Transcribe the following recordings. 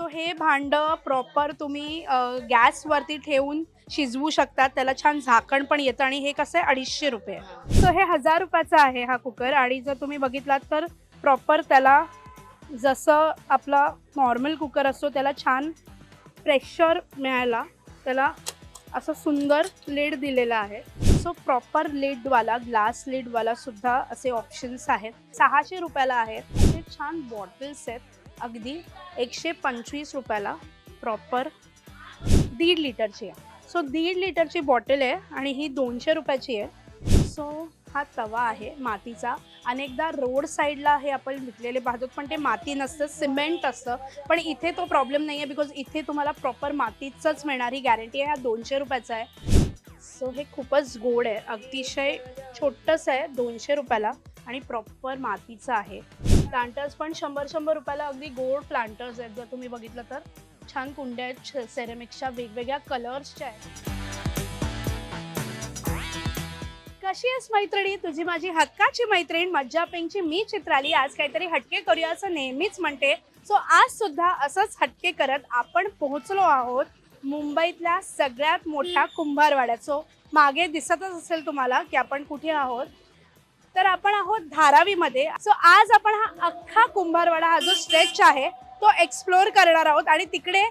So हे भांडं proper तुम्ही गॅसवरती ठेवून शिजवू शकतात. त्याला छान झाकण पण येतं आणि हे कसं आहे अडीचशे रुपये. सो हे हजार रुपयाचं आहे हा कुकर आणि जर तुम्ही बघितलात तर प्रॉपर त्याला जसं आपला नॉर्मल कुकर असतो त्याला छान प्रेशर मिळायला त्याला असं सुंदर लेड दिलेला आहे. सो प्रॉपर लेडवाला ग्लास लेडवाला सुद्धा असे ऑप्शन्स आहेत. सहाशे रुपयाला आहेत. छान बॉटल्स आहेत. अगदी एकशे पंचवीस रुपयाला प्रॉपर दीड लिटरची आहे. सो दीड लिटरची बॉटल आहे आणि ही दोनशे रुपयाची आहे. सो हा तवा आहे मातीचा. अनेकदा रोड साईडला हे आपण विकलेले पाहतो पण ते माती नसतं सिमेंट असतं. पण इथे तो प्रॉब्लेम नाही आहे बिकॉज इथे तुम्हाला प्रॉपर मातीचंच मिळणार ही गॅरंटी आहे. हा दोनशे रुपयाचा आहे. सो हे खूपच गोड आहे. अतिशय छोटंसं आहे दोनशे रुपयाला. आणि प्रॉपर मातीचं आहे. प्लांटर्स पण शंभर शंभर रुपयाला अगदी गोड प्लांटर्स आहेत जर तुम्ही बघितलं तर. छान कुंड्या आहेत सेरेमिक्सच्या वेगवेगळ्या कलर्सच्या आहेत. कशी आहेस मैत्रिणी? तुझी माझी हक्काची मैत्रीण मज्जा पिंगची मी चित्राली. आज काहीतरी हटके करूया असं नेहमीच म्हणते. सो आज सुद्धा असंच हटके करत आपण पोहोचलो आहोत मुंबईतल्या सगळ्यात मोठ्या कुंभारवाड्यात. सो मागे दिसतच असेल तुम्हाला की आपण कुठे आहोत. तर आपण आहोत धारावीमध्ये. सो आज आपण हा अख्खा कुंभारवाडा हा जो स्ट्रेच आहे तो एक्सप्लोअर करणार आहोत. आणि तिकडे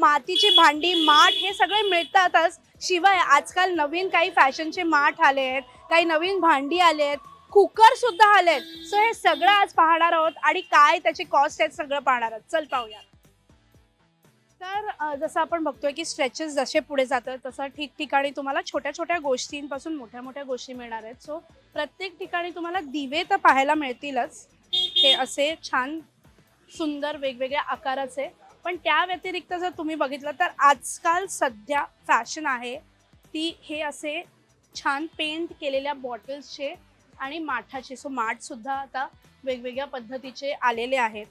मातीची भांडी माठ हे सगळे मिळतातच. शिवाय आजकाल नवीन काही फॅशनचे माठ आले आहेत काही नवीन भांडी आले आहेत कुकर सुद्धा आले आहेत. सो हे सगळं आज पाहणार आहोत आणि काय त्याची कॉस्ट आहेत सगळं पाहणार आहोत. चल पाहूया. तर जसं आपण बघतोय की स्ट्रेचेस जसे पुढे जातात तसं ठिकठिकाणी तुम्हाला छोट्या छोट्या गोष्टींपासून मोठ्या मोठ्या गोष्टी मिळणार आहेत. सो प्रत्येक ठिकाणी तुम्हाला दिवे तर पाहायला मिळतीलच. हे असे छान सुंदर वेगवेगळ्या आकाराचे. पण त्या व्यतिरिक्त जर तुम्ही बघितलं तर आजकाल सध्या फॅशन आहे. ती हे असे छान पेंट केलेल्या बॉटल्सचे आणि माठाचे. सो माठसुद्धा आता वेगवेगळ्या पद्धतीचे आलेले आहेत.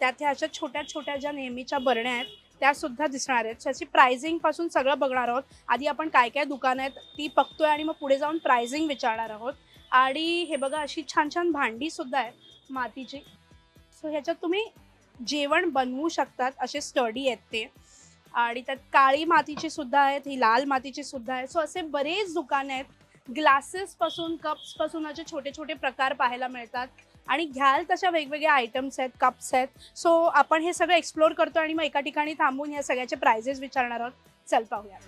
त्यात ह्या अशा छोट्या छोट्या ज्या नेहमीच्या बरण्या आहेत त्या सुद्धा दिसणार आहेत. त्याची प्रायझिंगपासून सगळं बघणार आहोत. आधी आपण काय काय दुकानं आहेत ती बघतोय आणि मग पुढे जाऊन प्रायझिंग विचारणार आहोत. आणि हे बघा अशी छान छान भांडी सुद्धा आहेत मातीची. सो ह्याच्यात तुम्ही जेवण बनवू शकतात असे स्टडी आहेत ते. आणि त्यात काळी मातीची सुद्धा आहेत ही लाल मातीची सुद्धा आहेत. सो असे बरेच दुकानं आहेत. ग्लासेसपासून कप्सपासून असे छोटे छोटे प्रकार पाहायला मिळतात. आणि घ्याल तशा वेगवेगळ्या आयटम्स आहेत कप्स आहेत. सो आपण हे सगळं एक्सप्लोर करतो आणि मग एका ठिकाणी थांबून या सगळ्याचे प्राइजेस विचारणार आहोत. चल पाहूया.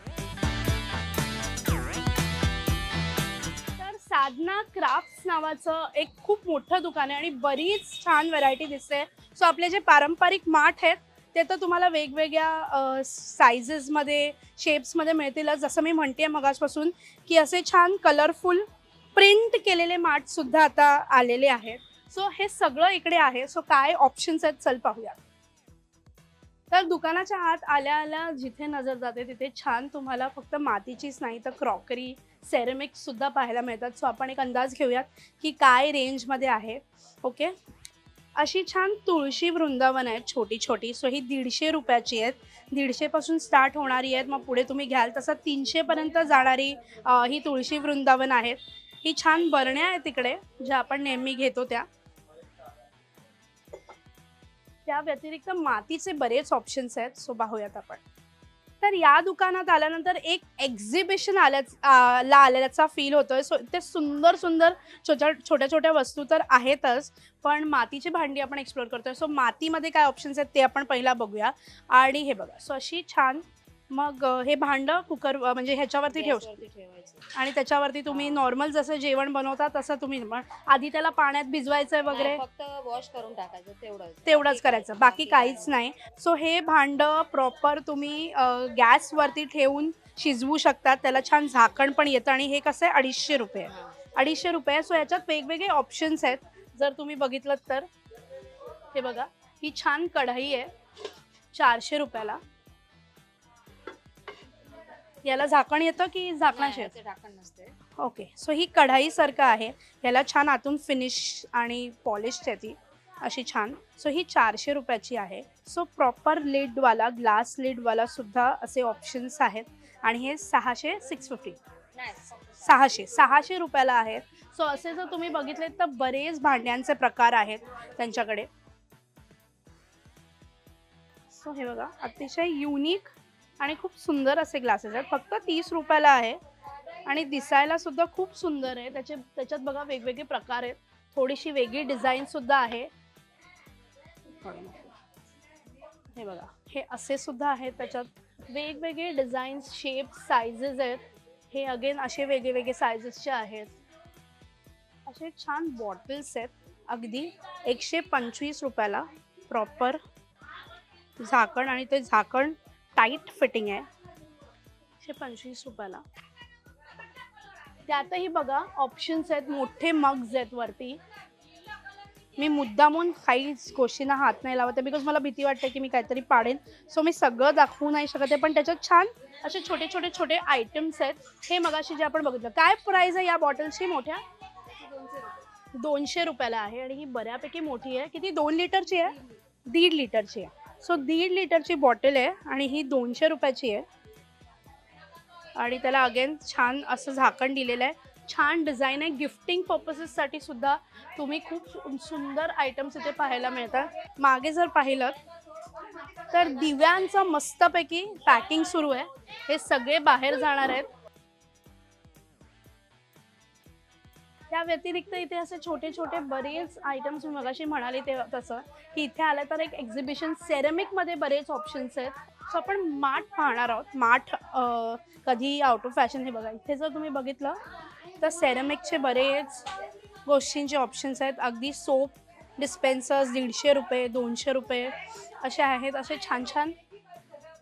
तर साधना क्राफ्ट्स नावाचं एक खूप मोठं दुकान आहे आणि बरीच छान व्हरायटी दिसते. सो आपले जे पारंपरिक माठ आहेत ते तर तुम्हाला वेगवेगळ्या सायझेसमध्ये शेप्समध्ये मिळतीलच जसं मी म्हणते मगासपासून की असे छान कलरफुल प्रिंट केलेले माठसुद्धा आता आलेले आहेत. सो हे सगळं इकडे आहे. सो काय ऑप्शन्स आहेत चल पाहूया तर दुकानाच्या आत आल्या आल्या जिथे नजर जाते तिथे छान तुम्हाला फक्त मातीचीच नाही तर क्रॉकरी सेरेमिक्स सुद्धा पाहायला मिळतात. सो आपण एक अंदाज घेऊयात की काय रेंजमध्ये आहे. ओके अशी छान तुळशी वृंदावन आहेत छोटी छोटी. सो ही दीडशे रुपयाची आहेत. दीडशेपासून स्टार्ट होणारी आहेत. मग पुढे तुम्ही घ्याल तसं तीनशेपर्यंत जाणारी ही तुळशी वृंदावन आहेत ही छान बरण्या आहेत तिकडे ज्या आपण नेहमी घेतो त्या. त्या व्यतिरिक्त मातीचे बरेच ऑप्शन्स आहेत. सो पाहूयात आपण. तर या दुकानात आल्यानंतर एक एक्झिबिशन आल्याच ला आल्याचा फील होतोय. सो ते सुंदर सुंदर छोट्या छोट्या छोट्या वस्तू तर आहेतच पण मातीची भांडी आपण एक्सप्लोर करतोय. सो मातीमध्ये काय ऑप्शन्स आहेत ते आपण पहिला बघूया. आणि हे बघा सो अशी छान मग हे भांडं कुकर म्हणजे ह्याच्यावरती ठेवू गॅसवरती ठेवायचं. आणि त्याच्यावरती तुम्ही नॉर्मल जसं जेवण बनवता तसं तुम्ही पण आधी त्याला पाण्यात भिजवायचंय वगैरे? नाही, फक्त वॉश करून टाकायचं तेवढंच. तेवढंच करायचं. बाकी काहीच नाही. सो हे भांडं प्रॉपर तुम्ही अ, गॅसवरती ठेवून शिजवू शकतात त्याला छान झाकण पण येतं आणि हे कसं आहे अडीचशे रुपये. अडीचशे रुपये. सो याच्यात वेगवेगळे ऑप्शन्स आहेत. जर तुम्ही बघितलं तर हे बघा ही छान कढई आहे चारशे रुपयाला. याला झाकण येतं की झाकणाशी याचं ढाकण नसते ओके. सो ही कढाईसारखं आहे. याला छान आतून फिनिश आणि पॉलिश आहे ती. अशी छान. सो ही चारशे रुपयाची आहे. सो प्रॉपर लिडवाला ग्लास लिडवाला सुद्धा असे ऑप्शन्स आहेत. आणि हे सहाशे सिक्स फिफ्टी सहाशे. सहाशे रुपयाला आहेत. सो असे जर तुम्ही बघितले तर बरेच भांड्यांचे प्रकार आहेत त्यांच्याकडे. सो हे बघा अतिशय युनिक आणि खूप सुंदर असे ग्लासेस आहेत. फक्त तीस रुपयाला आहे. आणि दिसायला सुद्धा खूप सुंदर आहे. त्याचे त्याच्यात बघा वेगवेगळे प्रकार आहेत. थोडीशी वेगळी डिझाईन सुद्धा आहे. हे बघा. हे असे सुद्धा आहेत त्याच्यात. वेगवेगळे डिझाईन्स शेप सायझेस आहेत. हे अगेन असे वेगळे वेगळे सायझेसचे आहेत. असे छान बॉटल्स आहेत. अगदी एकशे पंचवीस रुपयाला प्रॉपर झाकण आणि ते झाकण टाईट फिटिंग आहे. एकशे पंचवीस रुपयाला. त्यातही बघा ऑप्शन्स आहेत मोठे मग्ज आहेत वरती. मी मुद्दामून काहीच गोष्टींना हात नाही लावत आहे बिकॉज मला भीती वाटते की मी काहीतरी पाडेन. सो मी सगळं दाखवू नाही शकत आहे पण त्याच्यात छान असे छोटे छोटे छोटे आयटम्स आहेत. हे मगाशी जे आपण बघितलं काय प्राईज आहे या बॉटल्सची मोठ्या? दोनशे रुपयाला आहे आणि ही बऱ्यापैकी मोठी आहे. किती? दोन लिटरची आहे? दीड लिटरची आहे. सो दीड लिटरची बॉटल आहे आणि ही दोनशे रुपयाची आहे. आणि त्याला अगेन छान असं झाकण दिलेलं आहे. छान डिझाईन आहे. गिफ्टिंग पर्पसेससाठी सुद्धा तुम्ही खूप सु- सुंदर आयटम्स इथे पाहायला मिळतात. मागे जर पाहिलं तर दिव्यांचं मस्तपैकी पॅकिंग सुरू आहे. हे सगळे बाहेर जाणार आहेत. त्या व्यतिरिक्त इथे असे छोटे छोटे बरेच आयटम्स मी मगाशी म्हणाले ते तसं की इथे आलं तर एक एक्झिबिशन सेरेमिकमध्ये बरेच ऑप्शन्स आहेत. सो आपण माठ पाहणार आहोत. माठ कधी आउट ऑफ फॅशन हे बघा. इथे जर तुम्ही बघितलं तर सेरेमिकचे बरेच गोष्टींचे ऑप्शन्स आहेत. अगदी सोप डिस्पेन्सर्स दीडशे रुपये दोनशे रुपये असे आहेत. असे छान छान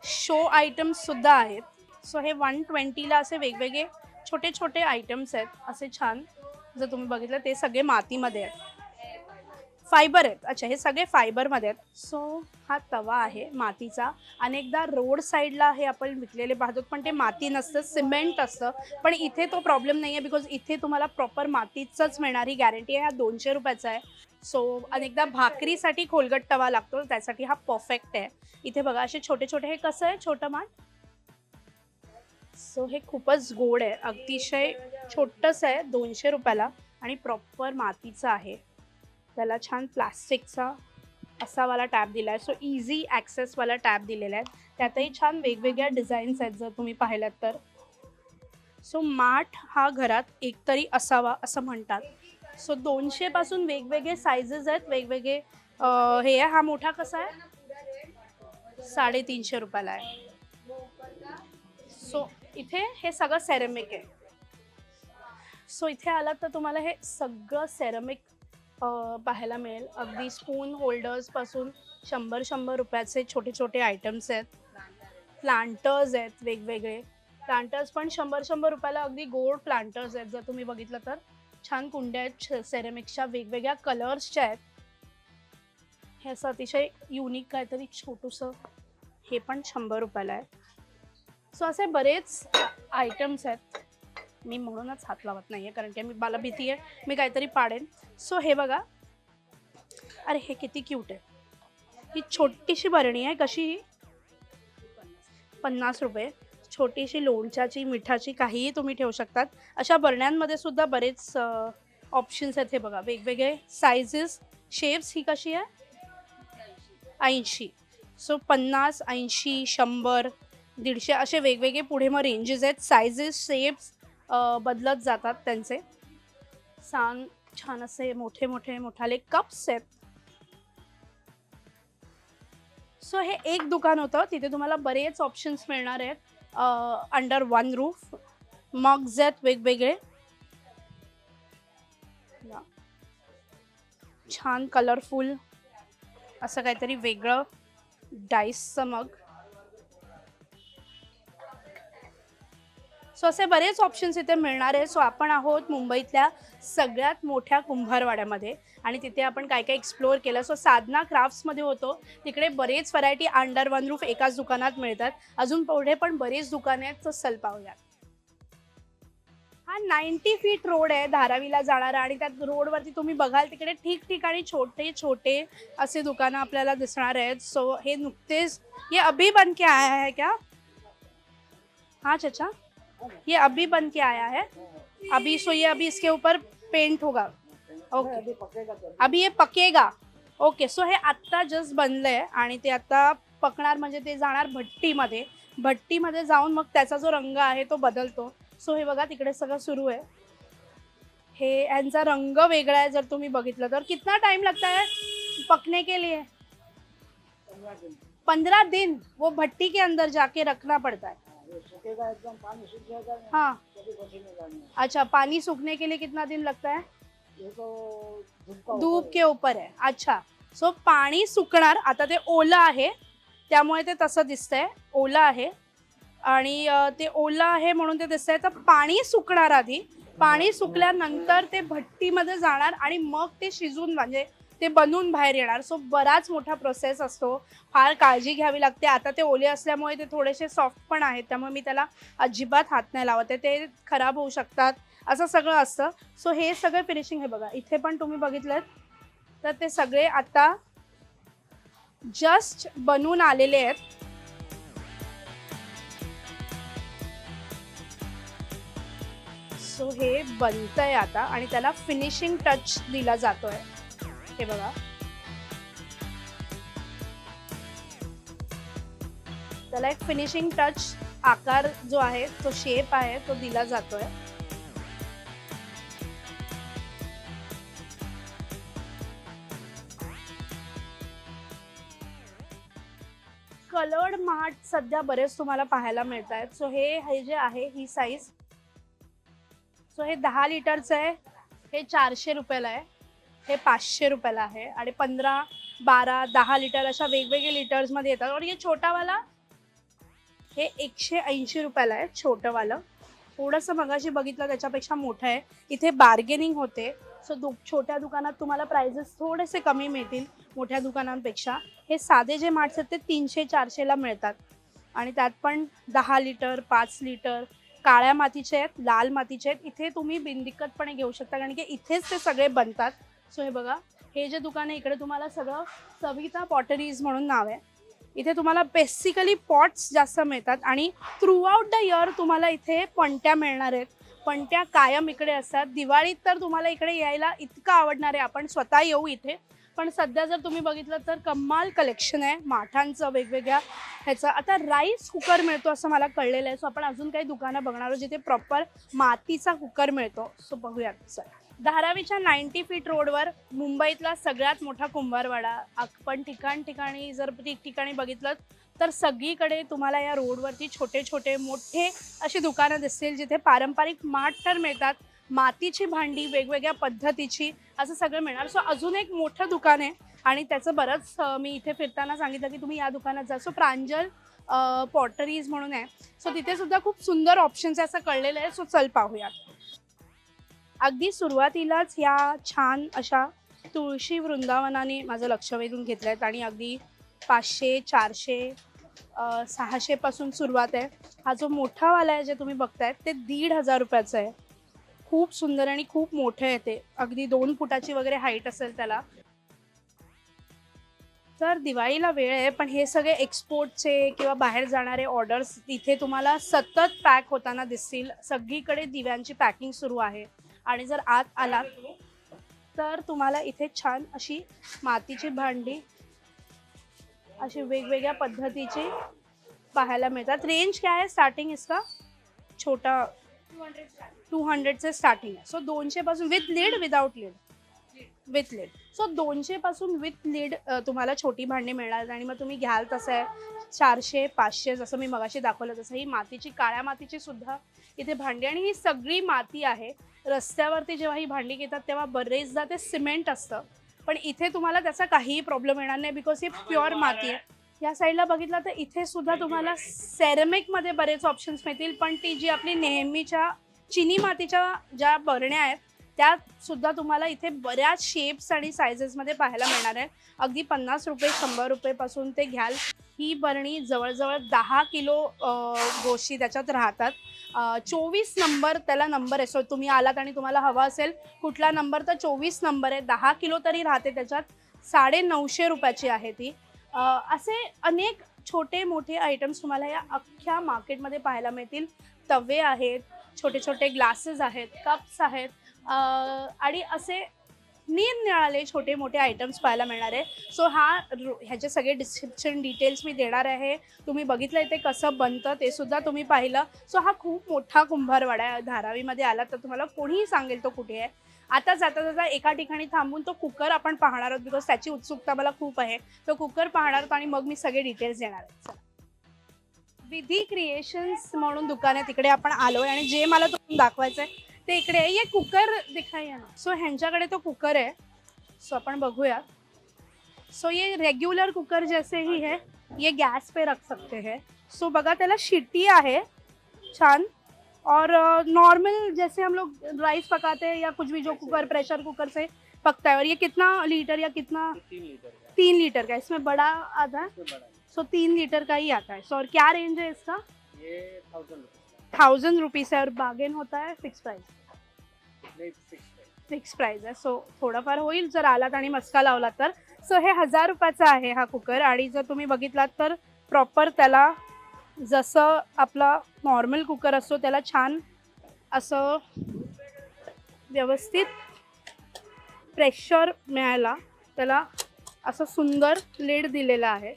शो आयटम्ससुद्धा आहेत. सो हे वन ट्वेंटीला असे वेगवेगळे छोटे छोटे आयटम्स आहेत. असे छान जर तुम्ही बघितलं ते सगळे मातीमध्ये आहेत. फायबर आहेत. अच्छा हे सगळे फायबरमध्ये आहेत. सो हा तवा आहे मातीचा. अनेकदा रोड साईडला हे आपण विकलेले पाहतो पण ते माती नसतं सिमेंट असतं. पण इथे तो प्रॉब्लेम नाही आहे बिकॉज इथे तुम्हाला प्रॉपर मातीचंच मिळणार ही गॅरंटी आहे. हा दोनशे रुपयाचा आहे. सो अनेकदा भाकरीसाठी खोलगट तवा लागतो. त्यासाठी हा परफेक्ट आहे. इथे बघा असे छोटे छोटे हे कसं आहे? छोटं माठ? सो हे खूपच गोड आहे. अतिशय छोटंसं आहे दोनशे रुपयाला आणि प्रॉपर मातीचं आहे. त्याला छान प्लास्टिकचा असा वाला टॅप दिला आहे सो इझी ॲक्सेसवाला टॅप दिलेला आहे. त्यातही छान वेगवेगळ्या डिझाईन्स आहेत जर तुम्ही पाहिलात तर. सो माठ हा घरात एकतरी असावा असं म्हणतात. सो दोनशेपासून वेगवेगळे सायझेस आहेत वेगवेगळे हे आहे. हा मोठा कसा आहे? साडेतीनशे रुपयाला आहे. सो इथे हे सगळं सेरेमिक आहे. सो इथे आलात तर तुम्हाला हे सगळं सेरेमिक पाहायला मिळेल. अगदी स्पून होल्डर्सपासून शंभर शंभर रुपयाचे छोटे छोटे आयटम्स आहेत. प्लांटर्स आहेत वेगवेगळे. प्लांटर्स पण शंभर शंभर रुपयाला अगदी गोड प्लांटर्स आहेत जर तुम्ही बघितलं तर. छान कुंड्या आहेत सेरेमिक्सच्या वेगवेगळ्या कलर्सच्या आहेत. हे असं अतिशय युनिक काहीतरी छोटूसं हे पण शंभर रुपयाला आहे. सो असे बरेच आयटम्स आहेत. मी म्हणूनच हात लावत नाही आहे कारण की मी मला भीती आहे मी काहीतरी पाडेन. सो हे बघा. अरे हे किती क्यूट आहे. ही छोटीशी बरणी आहे कशी ही? पन्नास रुपये. छोटीशी लोणच्याची मिठाची काहीही तुम्ही ठेवू शकतात. अशा बरण्यांमध्ये सुद्धा बरेच ऑप्शन्स आहेत हे बघा. वेगवेगळे सायझेस शेप्स ही कशी आहे? ऐंशी. सो पन्नास ऐंशी शंभर दीडशे असे वेगवेगळे पुढे मग रेंजेस आहेत. सायझेस शेप्स बदलत जातात त्यांचे. सांग छान असे मोठे मोठे मोठाले कप्स आहेत. सो हे एक दुकान होतं. तिथे तुम्हाला बरेच ऑप्शन्स मिळणार आहेत. अंडर वन रूफ मग्स आहेत वेगवेगळे. छान कलरफुल असं काहीतरी वेगळं डाईसचं मग सो असे बरेच ऑप्शन्स इथे मिळणार आहे सो आपण आहोत मुंबईतल्या सगळ्यात मोठ्या कुंभारवाड्यामध्ये आणि तिथे आपण काय काय एक्सप्लोअर केलं. सो साधना क्राफ्ट्समध्ये होतो. तिकडे बरेच व्हरायटी अंडर वन रूफ एकाच दुकानात मिळतात. अजून पुढे पण बरेच दुकाने आहेत. सो सल पाहूयात हा नाईन्टी फीट रोड आहे धारावीला जाणारा आणि त्या रोडवरती तुम्ही बघाल तिकडे ठिकठिकाणी छोटे छोटे असे दुकानं आपल्याला दिसणार आहेत. सो हे नुकतेच हे अभी बन के? आया है क्या हा चाचा? ये अभी बन के आया है। अभी सो ये अभी इसके ऊपर पेंट होगा। ओके अभी ये पकेगा। ओके सो हे आत्ता जस्ट बनलंय आणि ते आता पकणार म्हणजे ते जाणार भट्टीमध्ये. भट्टीमध्ये जाऊन मग त्याचा जो रंग आहे तो बदलतो. सो हे बघा तिकडे सगळं सुरू आहे. हे यांचा रंग वेगळा आहे जर तुम्ही बघितलं तर. कितना टाइम लगता है? पकने के लिए? पंद्रह दिन वो भट्टी के अंदर जाके रखना पड़ता है। एकदम पानी सूख जाएगा ना हाँ। अच्छा पानी सूखने के लिए कितना दिन लगता है? ये तो धूप का धूप ऊपर के ऊपर आहे अच्छा सो पाणी सुकणार आता ते ओलं आहे त्यामुळे ते तसं दिसतंय ओलं आहे. आणि अं, ते ओलं आहे म्हणून ते दिसतंय तर पाणी सुकणार आधी. पाणी सुकल्यानंतर ते भट्टीमध्ये जाणार आणि मग ते शिजून म्हणजे ते बनून बाहेर येणार. सो बराच मोठा प्रोसेस असतो. फार काळजी घ्यावी लागते. आता ते ओले असल्यामुळे ते थोडेसे सॉफ्ट पण आहेत. त्यामुळे मी त्याला अजिबात हात नाही लावत आहे. ते खराब होऊ शकतात. असं सगळं असतं. सो हे सगळं फिनिशिंग हे बघा. इथे पण तुम्ही बघितलं तर ते सगळे आता जस्ट बनून आलेले आहेत. सो हे बनतंय आता आणि त्याला फिनिशिंग टच दिला जातोय. हे बघा. त्याला एक फिनिशिंग टच आकार जो आहे तो शेप आहे तो दिला जातोय. कलर्ड मार्ट सध्या बरेच तुम्हाला पाहायला मिळत आहेत सो हे हे जे आहे ही साईज सो हे दहा लिटरचं आहे. हे चारशे रुपयाला आहे. हे पाचशे रुपयाला आहे आणि पंधरा बारा दहा लिटर अशा वेगवेगळे लिटर्समध्ये येतात. आणि हे छोटावाला हे एकशे ऐंशी रुपयाला आहे छोटंवालं. थोडंसं मगाशी बघितलं त्याच्यापेक्षा मोठं आहे. इथे बार्गेनिंग होते. सो दु छोट्या दुकानात तुम्हाला प्राइजेस थोडेसे कमी मिळतील मोठ्या दुकानांपेक्षा. हे साधे जे मार्ट्स आहेत ते तीनशे चारशेला मिळतात. आणि त्यात पण दहा लिटर पाच लिटर काळ्या मातीचे आहेत लाल मातीचे आहेत. इथे तुम्ही बिनदिक्कतपणे घेऊ शकता. कारण की इथेच ते सगळे बनतात. सो हे बघा हे जे दुकान आहे इकडे तुम्हाला सगळं सविता पॉटरीज म्हणून नाव आहे. इथे तुम्हाला बेसिकली पॉट्स जास्त मिळतात आणि थ्रूआउट द इयर तुम्हाला इथे पणत्या मिळणार आहेत. पणत्या कायम इकडे असतात. दिवाळीत तर तुम्हाला इकडे यायला इतकं आवडणार आहे आपण स्वतः येऊ इथे. पण सध्या जर तुम्ही बघितलं तर कमाल कलेक्शन आहे. माठांचं वेगवेगळ्या ह्याचं. आता राईस कुकर मिळतो असं मला कळलेलं आहे. सो आपण अजून काही दुकानं बघणार आहोत जिथे प्रॉपर मातीचा कुकर मिळतो. सो बघूयात सर धारावीच्या नाईन्टी फीट रोडवर मुंबईतला सगळ्यात मोठा कुंभारवाडा. आपण ठिकाण ठिकाणी जर ठिकठिकाणी बघितलं तर सगळीकडे तुम्हाला या रोडवरती छोटे छोटे मोठे अशी दुकानं दिसतील जिथे पारंपरिक माठ तर मिळतात. मातीची भांडी वेगवेगळ्या पद्धतीची असं सगळं मिळणार. सो अजून एक मोठं दुकान आहे आणि त्याचं बरंच मी इथे फिरताना सांगितलं की तुम्ही या दुकानात जा. सो प्रांजल पॉटरीज म्हणून आहे. सो तिथे सुद्धा खूप सुंदर ऑप्शन्स आहे असं कळलेलं आहे. सो चल पाहूयात. अगदी सुरुवातीलाच या छान अशा तुळशी वृंदावनाने माझं लक्ष वेधून घेतलं आहेत आणि अगदी पाचशे चारशे सहाशेपासून सुरुवात आहे. हा जो मोठावाला आहे जे तुम्ही बघताय ते दीड हजार रुपयाचं आहे. खूप सुंदर आणि खूप मोठं आहे ते. अगदी दोन फुटाची वगैरे हाईट असेल त्याला. तर दिवाळीला वेळ आहे पण हे सगळे एक्सपोर्टचे किंवा बाहेर जाणारे ऑर्डर्स इथे तुम्हाला सतत पॅक होताना दिसतील. सगळीकडे दिव्यांची पॅकिंग सुरू आहे. आणि जर आत आलात तर तुम्हाला इथे छान अशी मातीची भांडी अशी वेगवेगळ्या पद्धतीची पाहायला मिळतात. रेंज काय आहे? स्टार्टिंग इसका छोटा टू हंड्रेडचे स्टार्टिंग आहे. So दोनशेपासून with lid without lid with lid so दोनशेपासून with lid तुम्हाला छोटी भांडी मिळणार आणि मग तुम्ही घ्याल तसं आहे चारशे पाचशे जसं मी मगाशी दाखवलं तसं. ही मातीची काळ्या मातीची सुद्धा इथे भांडी आणि ही सगळी माती आहे. रस्त्यावरती जेव्हा ही भांडी घेतात तेव्हा बरेचदा ते सिमेंट असतं. पण इथे तुम्हाला त्याचा काहीही प्रॉब्लेम येणार नाही बिकॉज ही प्युअर माती आहे. या साईडला बघितलं तर इथे सुद्धा तुम्हाला सेरेमिकमध्ये बरेच ऑप्शन्स मिळतील पण ती जी आपली नेहमीच्या चिनी मातीच्या ज्या बरण्या आहेत त्या सुद्धा तुम्हाला इथे बऱ्याच शेप्स आणि सायझेसमध्ये पाहायला मिळणार आहे. अगदी पन्नास रुपये शंभर रुपयेपासून ते घ्याल. ही बरणी जवळजवळ दहा किलो गोष्टी त्याच्यात राहतात. चोवीस नंबर त्याला नंबर आहे. सो तुम्ही आलात आणि तुम्हाला हवा असेल कुठला नंबर तर चोवीस नंबर आहे. दहा किलो तरी राहते त्याच्यात. साडे नऊशे रुपयाची आहे ती. असे अनेक छोटे मोठे आयटम्स तुम्हाला या अख्ख्या मार्केटमध्ये पाहायला मिळतील. तवे आहेत छोटे छोटे ग्लासेस आहेत कप्स आहेत आणि असे निरनिराळे छोटे मोठे आयटम्स पाहायला मिळणार आहे. सो हा ह्याचे सगळे डिस्क्रिप्शन डिटेल्स मी देणार आहे. तुम्ही बघितलं ते कसं बनतं ते सुद्धा तुम्ही पाहिलं. सो हा खूप मोठा कुंभारवाडा आहे. धारावीमध्ये आला तर तुम्हाला कोणीही सांगेल तो कुठे आहे. आता जाता जाता एका ठिकाणी थांबून तो कुकर आपण पाहणार आहोत बिकॉज त्याची उत्सुकता मला खूप आहे. तो कुकर पाहणार आहोत आणि मग मी सगळे डिटेल्स देणार आहे. विधी क्रिएशन्स म्हणून दुकान आहे. तिकडे आपण आलोय आणि जे मला तुम्ही दाखवायचं आहे ते इकडे आहे ये कुकर दिखाई ना सो ह्यांच्याकडे तो कुकर आहे. सो आपण बघूया सो ये रेग्युलर कुकर जैसे ही है. ये गैस पे रख सकते हैं. सो बघा त्याला शिट्टी आहे. छान. और नॉर्मल जैसे हम लोग राइस पकाते हैं या कुछ भी जो कुकर प्रेशर कुकर से पकता है. और ये कितना लीटर या कितना? तीन लीटर का. तीन लीटर का. इसमें बड़ा आता है। सो तीन लीटर का ही आता है. सो और क्या रेंज है इसका? ये थाउजेंड थाउजेंड रुपीज़ है और बार्गेन होता है फिक्स प्राइस फिक्स प्राइस आहे. सो थोडंफार होईल. जर आलात आणि मस्का लावलात तर. सो हे हजार रुपयाचा आहे हा कुकर आणि जर तुम्ही बघितलात तर प्रॉपर त्याला जसं आपला नॉर्मल कुकर असतो त्याला छान असं व्यवस्थित प्रेशर मिळायला त्याला असं सुंदर लेड दिलेलं आहे.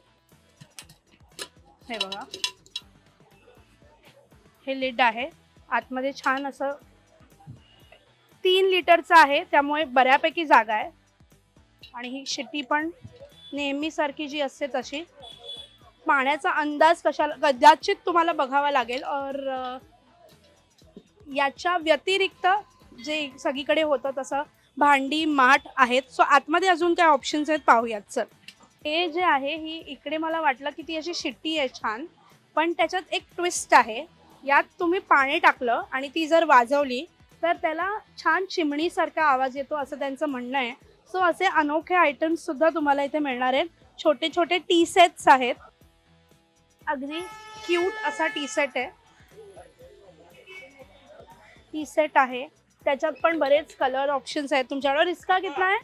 हे बघा. हे लिड आहे. आतमध्ये छान असं तीन लिटरचं आहे त्यामुळे बऱ्यापैकी जागा आहे. आणि ही शिट्टी पण नेहमीसारखी जी असते तशी. पाण्याचा अंदाज कशाला कदाचित तुम्हाला बघावा लागेल. और याच्या व्यतिरिक्त जे सगळीकडे होतं तसं भांडी माठ आहेत. सो आतमध्ये अजून काय ऑप्शन्स आहेत पाहूयात सर हे जे आहे ही इकडे मला वाटलं की ती अशी शिट्टी आहे छान. पण त्याच्यात एक ट्विस्ट आहे. यात तुम्ही पाणी टाकलं आणि ती जर वाजवली तर त्याला छान चिमणीसारखा आवाज येतो असं त्यांचं म्हणणं आहे. सो असे अनोखे आयटम्स सुद्धा तुम्हाला इथे मिळणार आहेत. छोटे छोटे टी सेट्स आहेत. अगदी क्यूट असा टी सेट आहे. टी सेट आहे. त्याच्यात पण बरेच कलर ऑप्शन्स आहेत. तुमच्याकडे रिस्का कितना आहे?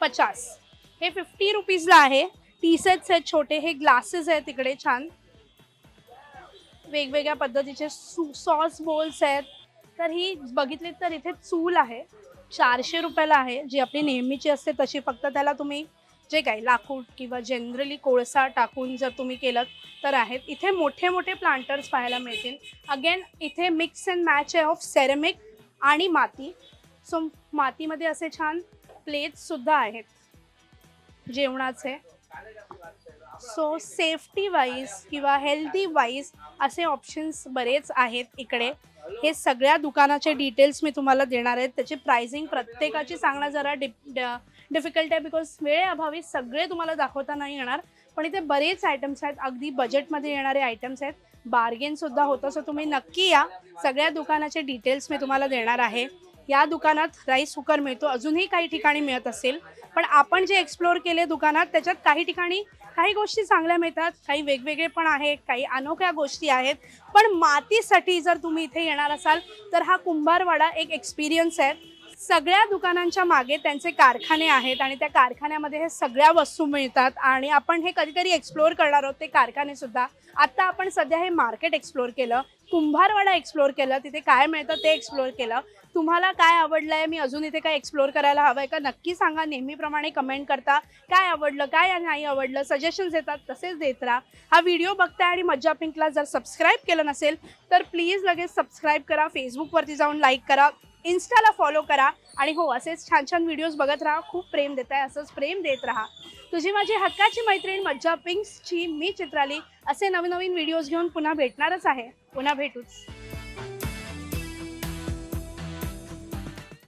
पचास. हे फिफ्टी रुपीजला आहे. टी सेट्स आहेत छोटे. हे ग्लासेस आहेत तिकडे छान. वेगवेगळ्या पद्धतीचे सू सॉस बोल्स आहेत. तर ही बघितलीत तर इथे चूल आहे. चारशे रुपयाला आहे. जी आपली नेहमीची असते तशी फक्त त्याला तुम्ही जे काही लाकूड किंवा जनरली कोळसा टाकून जर तुम्ही केलं तर आहेत. इथे मोठे मोठे प्लांटर्स पाहायला मिळतील. अगेन इथे मिक्स अँड मॅच आहे ऑफ सेरेमिक आणि माती. सो मातीमध्ये असे छान प्लेट्ससुद्धा आहेत. जेवणाचे. सो सेफ्टी वाईज किंवा हेल्दी वाईज असे ऑप्शन्स बरेच आहेत इकडे. हे सगळ्या दुकानाचे डिटेल्स मी तुम्हाला देणार आहेत त्याची प्राइसिंग प्रत्येकाची सांगणं जरा डिप डिफिकल्ट आहे बिकॉज वेळेअभावी सगळे तुम्हाला दाखवता नाही येणार. पण इथे बरेच आयटम्स आहेत. अगदी बजेटमध्ये येणारे आयटम्स आहेत. बार्गेनसुद्धा होतं. सो तुम्ही नक्की या. सगळ्या दुकानाचे डिटेल्स मी तुम्हाला देणार आहे. या दुकानात राईस कुकर मिळतो. अजूनही काही ठिकाणी मिळत असेल. पण आपण जे एक्सप्लोअर केले दुकानात त्याच्यात काही ठिकाणी काही गोष्टी चांगल्या मिळतात काही वेगवेगळे पण आहेत काही अनोख्या गोष्टी आहेत. पण मातीसाठी जर तुम्ही इथे येणार असाल तर हा कुंभारवाडा एक एक्सपिरियन्स आहे. सगळ्या दुकानांच्या मागे त्यांचे कारखाने आहेत आणि त्या कारखान्यामध्ये हे सगळ्या वस्तू मिळतात आणि आपण हे कधीतरी एक्सप्लोअर करणार आहोत ते कारखाने सुद्धा. आपण सध्या हे मार्केट एक्सप्लोअर केलं कुंभारवाडा एक्सप्लोअर केलं तिथे काय मिळतं ते एक्सप्लोअर केलं. तुम्हाला काय आवडलं आहे मी अजून इथे काय एक्सप्लोअर करायला हवं आहे का? नक्की सांगा नेहमीप्रमाणे कमेंट करता. काय आवडलं काय नाही आवडलं? सजेशन्स येतात तसेच देत राहा. हा व्हिडिओ बघताय आणि मज्जा पिंकला जर सबस्क्राईब केलं नसेल तर प्लीज लगेच सबस्क्राईब करा. फेसबुकवरती जाऊन लाईक करा. इन्स्टाला फॉलो करा आणि हो असेच छान छान व्हिडिओज बघत राहा. खूप प्रेम देत आहे असंच प्रेम देत राहा. तुझी माझी हक्काची मैत्रीण मज्जा पिंक्सची मी चित्राली. असे नवीन नवीन व्हिडिओज घेऊन पुन्हा भेटणारच आहे. पुन्हा भेटूच.